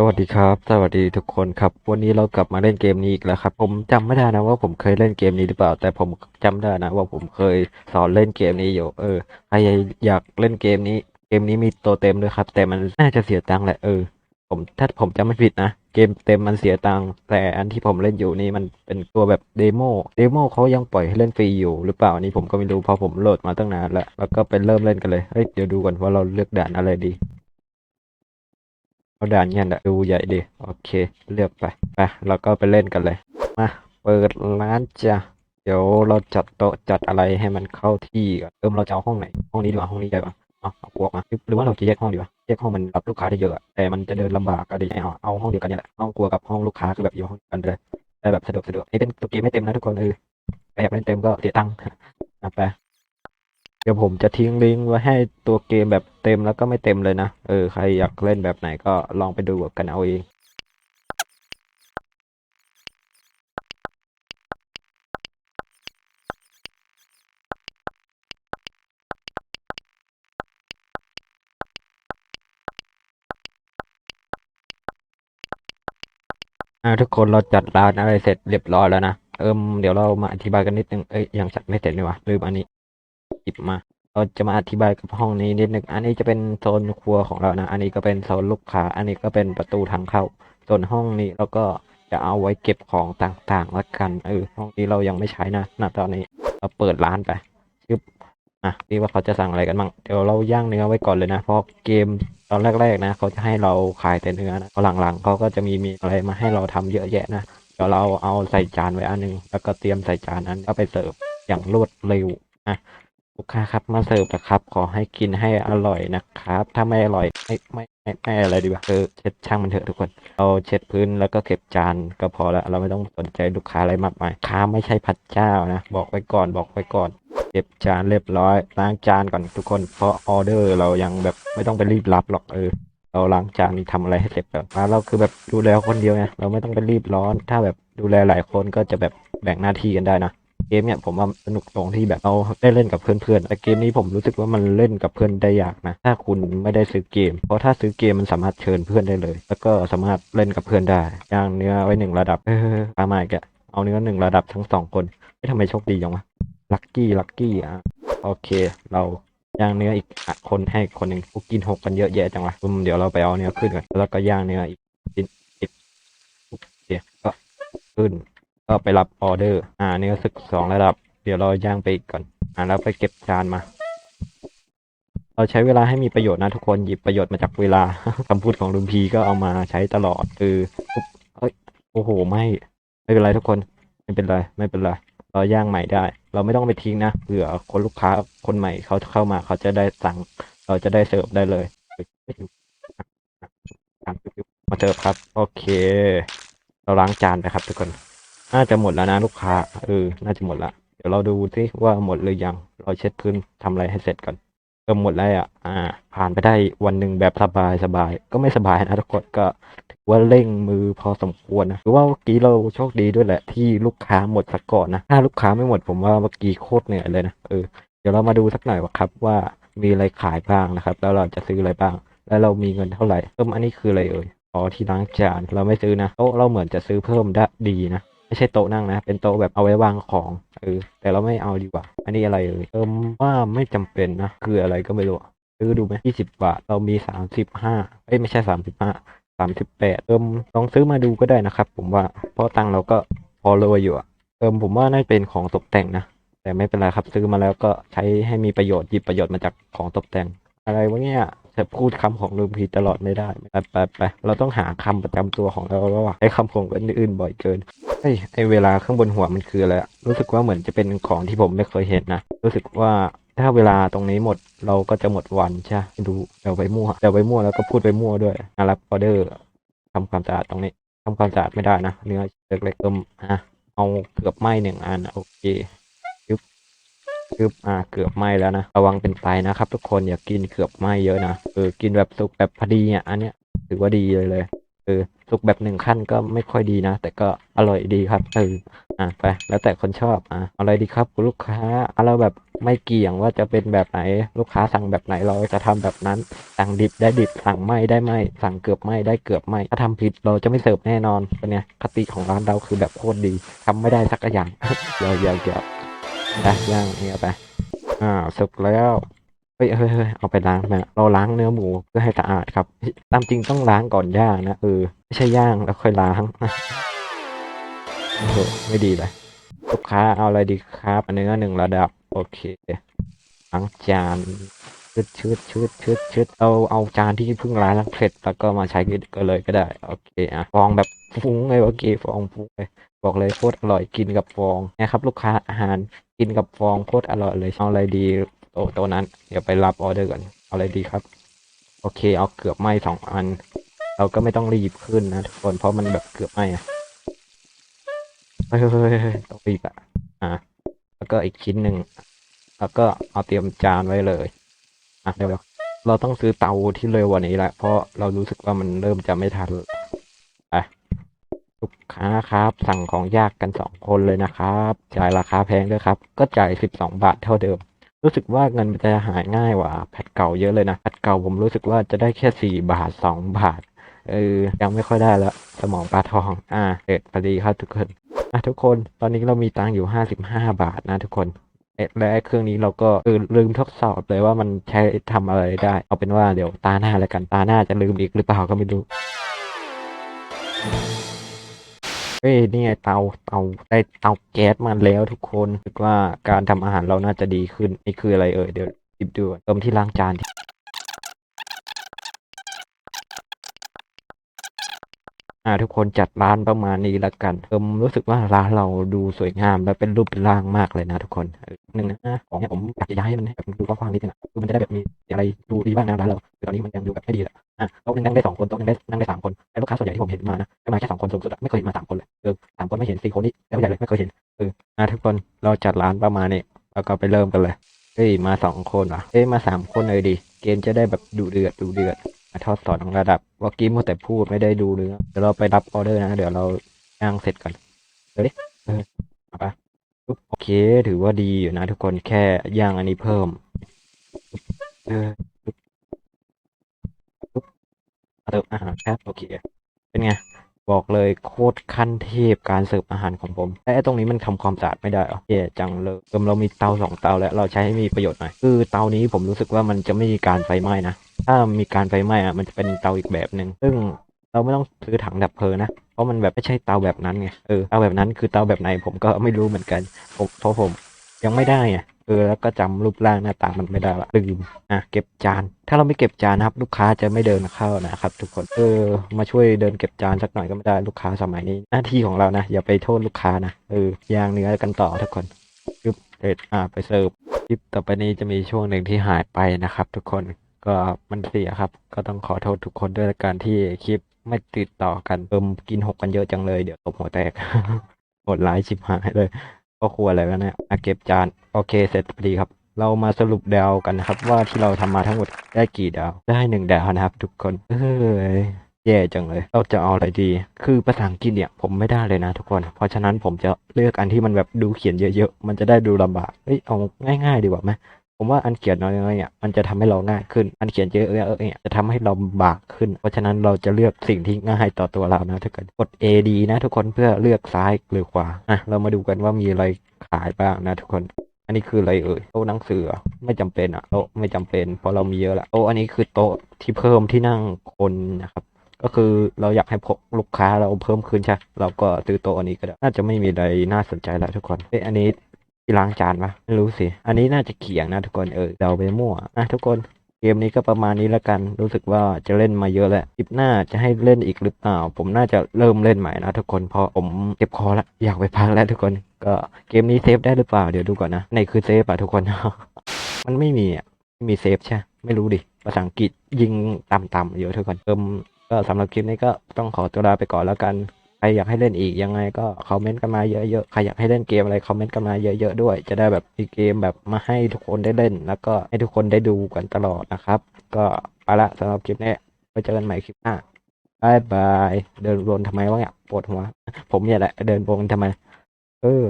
สวัสดีครับ สวัสดีทุกคนครับ วันนี้เรากลับมาเล่นเกมนี้อีกแล้วครับ ผมจำไม่ได้นะว่าผมเคยเล่นเกมนี้หรือเปล่า แต่ผมจำได้นะว่าผมเคยสอนเล่นเกมนี้อยู่ เออใครอยากเล่นเกมนี้ เกมนี้มีตัวเต็มด้วยครับ แต่มันน่าจะเสียตังค์แหละ เออ ผมถ้าผมจำไม่ผิดนะ เกมเต็มมันเสียตังค์ แต่อันที่ผมเล่นอยู่นี่มันเป็นตัวแบบเดโม เดโมเขายังปล่อยให้เล่นฟรีอยู่หรือเปล่าอันนี่ผมก็ไม่รู้เพราะผมโหลดมาตั้งนานแล้ว แล้วก็เป็นเริ่มเล่นกันเลย เฮ้ย เดี๋ยวดูก่อนว่าเราเลือกด่านอะไรดี เอาด่านเงี้ยแหละดูใหญ่ดีโอเคเลือกไปไปเราก็ไปเล่นกันเลยมาเปิดร้านจ้ะเดี๋ยวเราจัดโต๊ะจัดอะไรให้มันเข้าที่ก่อนเริ่มเราจะเอาห้องไหนห้องนี้ดีกว่าห้องนี้ใหญ่กว่าเอาเอาพวกมาหรือว่าเราจะแยกห้องดีกว่าแยกห้องมันรับลูกค้าได้เยอะอะแต่มันจะเดินลำบากก็ดีเอาเอาห้องเดียวกันเนี่ยแหละห้องครัวกับห้องลูกค้าคือแบบอยู่ห้องเดียวกันเลยได้แบบสะดวกสะดวกนี่เป็นตัวเกมไม่เต็มนะทุกคนเออใครอยากเล่นเต็มก็เสียตังค์นะไป เดี๋ยวผมจะทิ้งลิงก์ไว้ให้ตัวเกมแบบเต็มแล้วก็ไม่เต็มเลยนะ เออ ใครอยากเล่นแบบไหนก็ลองไปดูกันเอาเองอ่าทุกคนเราจัดร้านอะไรเสร็จเรียบร้อยแล้วนะ เอิมเดี๋ยวเรามาอธิบายกันนิดนึง เอ้ยยังจัดไม่เสร็จนี่หวะลืมอันนี้ หยิบมา เราจะมาอธิบายกับห้องนี้นิดนึงอันนี้จะเป็นโซนครัวของเรานะ อันนี้ก็เป็นโซนลูกค้า อันนี้ก็เป็นประตูทางเข้าส่วนห้องนี้เราก็จะเอาไว้เก็บของต่างๆละกันเออห้องนี้เรายังไม่ใช้นะณตอนนี้เราเปิดร้านไปชึบอะนี่ว่าเขาจะสั่งอะไรกันบ้างเดี๋ยวเราย่างเนื้อไว้ก่อนเลยนะ เพราะเกมตอนแรกๆนะ เขาจะให้เราขายแต่เนื้อนะพอหลังๆเขาก็จะมีมีอะไรมาให้เราทำเยอะแยะนะเดี๋ยวเราเอาใส่จานไว้อันหนึง แล้วก็เตรียมใส่จานนั้นก็ไปเสิร์ฟอย่างรวดเร็วอะ ลูกค้าครับมาเสิร์ฟนะครับ ขอให้กินให้อร่อยนะครับ ถ้าไม่อร่อยไม่ไม่ไม่ไม่อะไรดีกว่าเออเช็ดช่างมันเถอะทุกคน เราเช็ดพื้นแล้วก็เก็บจานก็พอละเราไม่ต้องสนใจลูกค้าอะไรมากมายค้าไม่ใช่พระเจ้านะ บอกไว้ก่อนบอกไว้ก่อนเก็บจานเรียบร้อยล้างจานก่อนทุกคน เพราะออเดอร์เรายังแบบไม่ต้องไปรีบรับหรอกเออเราล้างจานทำอะไรให้เสร็จแบบมาเราคือแบบดูแลคนเดียวไงเราไม่ต้องไปรีบร้อน ถ้าแบบดูแลหลายคนก็จะแบบแบ่งหน้าที่กันได้นะ เกมเนี่ยผมว่าสนุกตรงที่แบบเราได้เล่นกับเพื่อนๆแต่เกมนี้ผมรู้สึกว่ามันเล่นกับเพื่อนได้ยากนะ ถ้าคุณไม่ได้ซื้อเกม เพราะถ้าซื้อเกมมันสามารถเชิญเพื่อนได้เลย แล้วก็สามารถเล่นกับเพื่อนได้ย่างเนื้อไว้หนึ่งระดับเออปาใหม่แกะเอาเนื้อหนึ่งระดับทั้งสองคนไม่ทำไมโชคดีจังวะลัคกี้ลัคกี้อะโอเค เราย่างเนื้ออีกอคนให้คนหนึ่งกูกินหกกันเยอะแยะจังวะอืมเดี๋ยวเราไปเอาเนื้อขึ้นก่อนแล้วก็ย่างเนื้ออีกชิ้นอีกโอเคก็ขึ้น ก็ไปรับออเดอร์ อ่าเนื้อสึกสองระดับ เดี๋ยวเราย่างไปอีกก่อน อ่า แล้วไปเก็บจานมา เราใช้เวลาให้มีประโยชน์นะทุกคน หยิบประโยชน์มาจากเวลา คำพูดของลุงพีก็เอามาใช้ตลอด คือเอ้ย โอ้โห ไม่ ไม่เป็นไรทุกคน ไม่เป็นไร ไม่เป็นไร เราย่างใหม่ได้ เราไม่ต้องไปทิ้งนะ เผื่อคนลูกค้าคนใหม่เขาเข้ามา เขาจะได้สั่ง เราจะได้เสิร์ฟได้เลยมาเสิร์ฟครับ โอเค เราล้างจานไปครับทุกคน น่าจะหมดแล้วนะลูกค้า เออ น่าจะหมดละ เดี๋ยวเราดูซิว่าหมดหรือยัง เราเช็ดพื้นทำอะไรให้เสร็จก่อนเออหมดแล้วอะ อ่า ผ่านไปได้วันหนึ่งแบบสบายสบาย ก็ไม่สบายนะทุกคนก็ถือว่าเร่งมือพอสมควรนะ หรือว่าเมื่อกี้เราโชคดีด้วยแหละ ที่ลูกค้าหมดสักก่อนนะ ถ้าลูกค้าไม่หมดผมว่าเมื่อกี้โคตรเหนื่อยเลยนะ เออ เดี๋ยวเรามาดูสักหน่อยว่าครับว่ามีอะไรขายบ้างนะครับ แล้วเราจะซื้ออะไรบ้าง แล้วเรามีเงินเท่าไหร่เพิ่มอันนี้คืออะไรเอ่ย อ๋อที่ล้างจานเราไม่ซื้อนะโต๊ะเราเหมือนจะซื้อเพิ่มได้ดีนะ ไม่ใช่โต๊ะนั่งนะ เป็นโต๊ะแบบเอาไว้วางของเออแต่เราไม่เอาดีกว่า อันนี้อะไรเอ่ยเอิมว่าไม่จำเป็นนะ คืออะไรก็ไม่รู้ซื้อดูไหมยี่สิบบาท เรามีสามสิบห้าเอ้ยไม่ใช่สามสิบห้าสามสิบแปดเอิมลองซื้อมาดูก็ได้นะครับ ผมว่าเพราะตังเราก็พอรวยอยู่อะเอิมผมว่าน่าจะเป็นของตกแต่งนะ แต่ไม่เป็นไรครับซื้อมาแล้วก็ใช้ให้มีประโยชน์หยิบประโยชน์มาจากของตกแต่ง อะไรวะเนี่ยจะพูดคำของลุงพีตลอดไม่ได้ไปไปไปเราต้องหาคำประจำตัวของเราแล้วว่ะใช้คำของคนอื่นบ่อยเกิน เฮ้ยไอเวลาข้างบนหัวมันคืออะไรอะรู้สึกว่าเหมือนจะเป็นของที่ผมไม่เคยเห็นนะ รู้สึกว่าถ้าเวลาตรงนี้หมดเราก็จะหมดวันใช่ดูเดี๋ยวไปมั่วเดี๋ยวไปมั่วแล้วก็พูดไปมั่วด้วยอะรับออเดอร์ทำความสะอาดตรงนี้ทำความสะอาดไม่ได้นะเนื้อเล็กๆเติมอะเอาเกือบไหม้หนึ่งอันโอเคยึบยึบอะเกือบไหม้แล้วนะระวังเป็นไฟนะครับ ทุกคนอย่ากินเกือบไหม้เยอะนะเออกินแบบสุกแบบพอดีอะอันเนี้ยถือว่าดีเลยเลยเออ สุกแบบหนึ่งขั้นก็ไม่ค่อยดีนะ แต่ก็อร่อยดีครับเอออะไปแล้วแต่คนชอบอะเอาอะไรดีครับคุณลูกค้าเราแบบไม่เกี่ยงว่าจะเป็นแบบไหนลูกค้าสั่งแบบไหนเราจะทำแบบนั้น สั่งดิบได้ดิบสั่งไม่ได้ไหมสั่งเกือบไม่ได้เกือบไม่ถ้าทำผิดเราจะไม่เสิร์ฟแน่นอนเป็นไงคติของร้านเราคือแบบโคตรดีทำไม่ได้สักอย่างเดี๋ยวเดี๋ยวเดี๋ยวไปย่างเนี่ยไปอ่าสุกแล้วเฮ้ยเฮ้ยเฮ้ยเอาไปล้างนะเราล้างเนื้อหมูเพื่อให้สะอาดครับ ตามจริงต้องล้างก่อนย่างนะเออ ไม่ใช่ย่างแล้วค่อยล้างโอ้โหไม่ดีเลยลูกค้าเอาอะไรดีครับเนื้อหนึ่งระดับ โอเคล้างจานชืดชืดชืดชืดชืดเอาเอาจานที่เพิ่งล้างแล้วเสร็จแล้วก็มาใช้ก็เลยก็ได้ โอเคอะฟองแบบฟุ้งเลยโอเคฟองฟุ้งเลยบอกเลยโคตรอร่อยกินกับฟองนะครับ ลูกค้าอาหารกินกับฟองโคตรอร่อยเลยเอาอะไรดีโต๊ะโต๊ะนั้น เดี๋ยวไปรับออเดอร์ก่อนเอาอะไรดีครับ โอเค เอาเกือบไหม้สองอัน เราก็ไม่ต้องรีบขึ้นนะทุกคนเพราะมันแบบเกือบไหม้อะเฮ้ยต้องรีบอะอะแล้วก็อีกชิ้นหนึ่งแล้วก็เอาเตรียมจานไว้เลยอะเดี๋ยวเราต้องซื้อเตาที่เร็วกว่านี้แหละเพราะเรารู้สึกว่ามันเริ่มจะไม่ทันไปลูกค้าครับ สั่งของยากกันสองคนเลยนะครับ จ่ายราคาแพงด้วยครับ ก็จ่ายสิบสองบาทเท่าเดิม รู้สึกว่าเงินมันจะหายง่ายกว่าแพทเก่าเยอะเลยนะแพทเก่าผมรู้สึกว่าจะได้แค่สี่บาทสองบาท เออยังไม่ค่อยได้แล้ว สมองปลาทอง อ่าเสร็จพอดีครับทุกคนอะทุกคนตอนนี้เรามีตังค์อยู่ห้าสิบห้าบาทนะทุกคนเอ๊ะและเครื่องนี้เราก็เออลืมทดสอบเลยว่ามันใช้ทำอะไรได้ เอาเป็นว่าเดี๋ยวตาหน้าแล้วกันตาหน้าจะลืมอีกหรือเปล่าก็ไม่รู้เฮ้ยนี่ไงเตาเตาได้เตาแก๊สมาแล้วทุกคนคิดว่าการทำอาหารเราน่าจะดีขึ้นนี่คืออะไรเอ่ยเดี๋ยวหยิบดูก่อนเติมที่ล้างจาน อ่าทุกคนจัดร้านประมาณนี้ละกันเอิมรู้สึกว่าร้านเราดูสวยงามและเป็นรูปเป็นร่างมากเลยนะทุกคนหนึ่งนะของเนี่ยผมอยากจะย้ายมันให้แบบดูกว้างๆนิดนึงอะคือมันจะได้แบบมีอะไรดูดีบ้างนะร้านเราคือตอนนี้มันยังดูแบบไม่ดีแหละอะโต๊ะนึงนั่งได้สองคนโต๊ะนึงได้นั่งได้สามคนแต่ลูกค้าส่วนใหญ่ที่ผมเห็นมานะจะมาแค่สองคนสูงสุดไม่เคยเห็นมาสามคนเลยเออสามคนไม่เห็นสี่คนนี่แล้วใหญ่เลยไม่เคยเห็นเอออะทุกคนเราจัดร้านประมาณนี้แล้วก็ไปเริ่มกันเลยเฮ้ยมาสองคนเหรอเอ้ยมาสามคนเลยดิเกมจะได้แบบดูเดือดดูเดือด ทอดสอนของระดับเมื่อกี้มัวแต่พูดไม่ได้ดูเนื้อเดี๋ยวเราไปรับออเดอร์นะ เดี๋ยวเราย่างเสร็จก่อนเดี๋ยวดิเออเอาไปโอเค ถือว่าดีอยู่นะทุกคนแค่ย่างอันนี้เพิ่ม เออเอาเติมอาหารครับโอเค เป็นไง บอกเลยโคตรขั้นเทพการเสิร์ฟอาหารของผมแต่ตรงนี้มันทำความสะอาดไม่ได้เหรอแย่จังเลยเติมเรามีเตาสองเตาแล้วเราใช้ให้มีประโยชน์หน่อยคือเตานี้ผมรู้สึกว่ามันจะไม่มีการไฟไหม้นะ ถ้ามีการไฟไหม้อะมันจะเป็นเตาอีกแบบหนึ่งซึ่งเราไม่ต้องซื้อถังดับเพลิงนะ เพราะมันแบบไม่ใช่เตาแบบนั้นไง เออ เตาแบบนั้นคือเตาแบบไหนผมก็ไม่รู้เหมือนกันผมเพราะผมยังไม่ได้ไงเออ แล้วก็จำรูปร่างหน้าตามันไม่ได้ละลืม อะ เก็บจาน ถ้าเราไม่เก็บจานนะครับ ลูกค้าจะไม่เดินเข้านะครับ ทุกคน เออ มาช่วยเดินเก็บจานสักหน่อยก็ไม่ได้ ลูกค้าสมัยนี้ หน้าที่ของเรานะ อย่าไปโทษลูกค้านะ เออ ยางเนื้อกันต่อทุกคนปึ๊บเสร็จอะ ไปเสิร์ฟคลิปต่อไปนี้จะมีช่วงหนึ่งที่หายไปนะครับ ทุกคน ก็มันเสียครับ ก็ต้องขอโทษทุกคนด้วยละกันที่คลิปไม่ติดต่อกันเติมกินหกกันเยอะจังเลยเดี๋ยวตบหัวแตกโหดร้ายชิบหายเลยก็ครัวอะไรวะเนี่ยอะเก็บจานโอเคเสร็จพอดีครับ เรามาสรุปดาวกันนะครับ ว่าที่เราทำมาทั้งหมดได้กี่ดาว ได้หนึ่งดาวนะครับ ทุกคนเอ้ยแย่จังเลย เราจะเอาอะไรดี คือภาษาอังกฤษเนี่ยผมไม่ได้เลยนะทุกคน เพราะฉะนั้นผมจะเลือกอันที่มันแบบดูเขียนเยอะๆ มันจะได้ดูลำบาก เฮ้ยเอาง่าย ๆ ดีกว่าไหม ผมว่าอันเขียนน้อยๆเนี่ยมันจะทำให้เราง่ายขึ้น อันเขียนเยอะๆเนี่ยจะทำให้เราบากขึ้น เพราะฉะนั้นเราจะเลือกสิ่งที่ง่ายต่อตัวเรานะทุกคนกด A D นะทุกคนเพื่อเลือกซ้ายหรือขวาอะเรามาดูกันว่ามีอะไรขายบ้างนะทุกคน อันนี้คืออะไรเอ่ยโต๊ะหนังสือไม่จำเป็นอะโต๊ะไม่จำเป็นเพราะเรามีเยอะละโต๊ะอันนี้คือโต๊ะที่เพิ่มที่นั่งคนนะครับก็คือเราอยากให้พกลูกค้าเราเพิ่มขึ้นใช่ เราก็ซื้อโต๊ะอันนี้ก็ได้ น่าจะไม่มีอะไรน่าสนใจแล้วทุกคนเอ้ยอันนี้ ที่ล้างจานปะไม่รู้สิ อันนี้น่าจะเขียงนะทุกคนเออเดาไปมั่วอะทุกคนเกมนี้ก็ประมาณนี้แล้วกัน รู้สึกว่าจะเล่นมาเยอะแล้วคลิปหน้าจะให้เล่นอีกหรือเปล่า ผมน่าจะเริ่มเล่นใหม่นะทุกคนพราะผมเจ็บคอแล้วอยากไปพักแล้วทุกคน ก็เกมนี้เซฟได้หรือเปล่าเดี๋ยวดูก่อนนะในคือเซฟอะทุกคน มันไม่มีอะไม่มีเซฟใช่ ไม่รู้ดิภาษาอังกฤษยิงต่ำๆเยอะทุกคนเติมก็สำหรับคลิปนี้ก็ต้องขอตัวลาไปก่อนแล้วกัน ใครอยากให้เล่นอีกยังไงก็คอมเมนต์กันมาเยอะๆ ใครอยากให้เล่นเกมอะไรคอมเมนต์กันมาเยอะๆด้วย จะได้แบบมีเกมแบบมาให้ทุกคนได้เล่น แล้วก็ให้ทุกคนได้ดูกันตลอดนะครับ ก็ไปละสำหรับคลิปนี้ไว้เจอกันใหม่คลิปหน้าบายบาย เดินวนทำไมวะเนี่ยปวดหัว ผมเนี่ยแหละ เดินวนทำไม เออ